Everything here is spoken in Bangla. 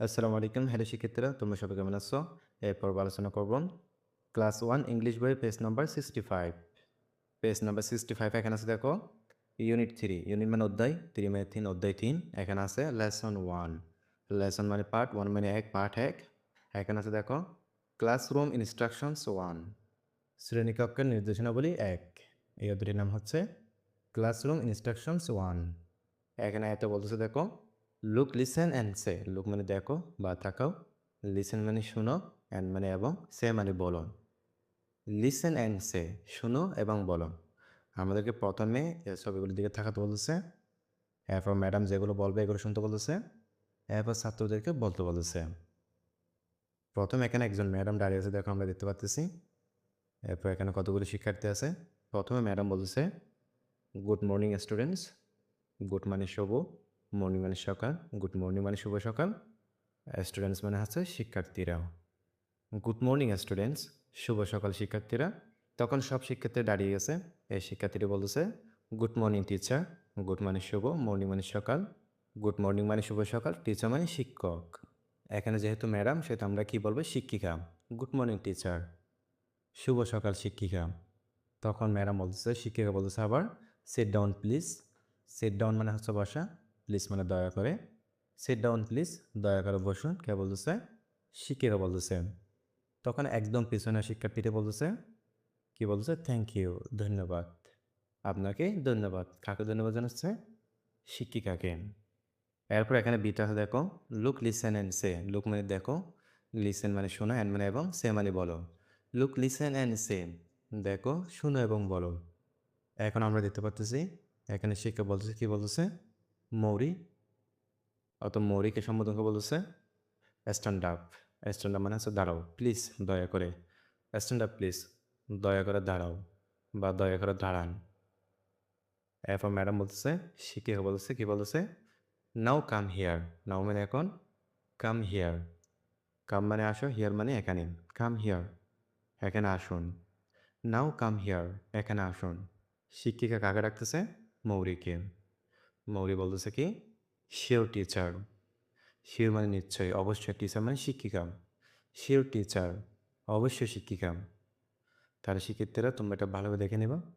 আসসালামু আলাইকুম। হ্যালো শিক্ষার্থীরা, তোমরা সবাই কেমন আছো? এরপর আলোচনা করব। ক্লাস ওয়ান, ইংলিশ বইয়ের page number sixty five page number sixty five এখানে আছে দেখো ইউনিট থ্রি ইউনিট মানে অধ্যায় থ্রি মানে তিন, অধ্যায় তিন। এখানে আছে লেসন ওয়ান লেসন মানে পার্ট ওয়ান মানে এক পার্ট এক। এখানে আছে দেখো ক্লাসরুম ইনস্ট্রাকশনস ওয়ান শ্রেণীকক্ষের নির্দেশনাবলী এক। এই অধ্যায়টির নাম হচ্ছে ক্লাসরুম ইনস্ট্রাকশনস ওয়ান এখানে এত বলতেছে দেখো look listen and say look মানে দেখো বা তাকাও। লিসেন মানে শুনো অ্যান্ড মানে এবং সে মানে বলো। লিসেন অ্যান্ড সে শুনো এবং বলো। আমাদেরকে প্রথমে ছবিগুলোর দিকে থাকাতে বলতেছে। এরপর ম্যাডাম যেগুলো বলবে, এগুলো শুনতে বলেছে এরপর ছাত্রদেরকে বলতে বলতেছে। প্রথম এখানে একজন ম্যাডাম দাঁড়িয়ে আছে, দেখো আমরা দেখতে পাচ্তেছি এরপর এখানে কতগুলো শিক্ষার্থী আছে। প্রথমে ম্যাডাম বলেছে গুড মর্নিং স্টুডেন্টস গুড মানে শুভ। মর্নিং মানে সকাল, গুড মর্নিং মানে শুভ সকাল। স্টুডেন্টস মানে হচ্ছে শিক্ষার্থীরা গুড মর্নিং স্টুডেন্টস শুভ সকাল শিক্ষার্থীরা। তখন সব শিক্ষার্থী দাঁড়িয়ে গেছে। এই শিক্ষার্থীরা বলতেছে, গুড মর্নিং টিচার গুড মানে শুভ, মর্নিং মানে সকাল, গুড মর্নিং মানে শুভ সকাল টিচার মানে শিক্ষক। এখানে যেহেতু ম্যাডাম সেটা আমরা কি বলব, শিক্ষিকা। গুড মর্নিং টিচার শুভ সকাল, শিক্ষিকা। তখন ম্যাডাম বলতেছে, শিক্ষিকা বলতেছে আবার sit down please sit down মানে হচ্ছে বসা। প্লিজ মানে দয়া করে। সিট ডাউন প্লিজ দয়া করে বসুন। কে বলতেছে? শিক্ষিকা বলতেছে। তখন একদম পিছনে শিক্ষার্থীটা বলতেছে, কি বলতেছে? থ্যাংক ইউ ধন্যবাদ। আপনাকে ধন্যবাদ। কাকে ধন্যবাদ জানাচ্ছে? শিক্ষিকাকে। এরপর এখানে বিটা দেখো। Look listen and say look মানে দেখো। লিসেন মানে শোনো অ্যান্ড মানে এবং সে মানে বলো। লুক লিসেন অ্যান্ড সে দেখো, শোনো এবং বলো। এখন আমরা দেখতে পাচ্তেছি এখানে শিক্ষক বলতেছে, কি বলতেছে? মৌরি। অত মৌরিকে সম্বোধন বলতেছে স্ট্যান্ড আপ স্ট্যান্ড আপ মানে হচ্ছে দাঁড়াও প্লিজ দয়া করে স্ট্যান্ড আপ প্লিজ দয়া করে দাঁড়াও বা দয়া করে দাঁড়ান। এরপর ম্যাডাম বলতেছে শিক্ষিকা বলতেছে, কি বলতেছে নাও কাম হিয়ার নাও মানে এখন কাম হিয়ার কাম মানে আসো হিয়ার মানে এখানে কাম হিয়ার এখানে আসুন নাও কাম হিয়ার এখানে আসুন। শিক্ষিকা কাকে রাখতেছে মৌরিকে। মৌরি বলতেছে কি? Sure teacher. শিওর মানে নিশ্চয়ই, অবশ্যই টিচার মানে শিক্ষিকা। শিওর টিচার, অবশ্যই শিক্ষিকা। তাহলে শিক্ষার্থীরা তোমরা এটা ভালোভাবে দেখে নেবা।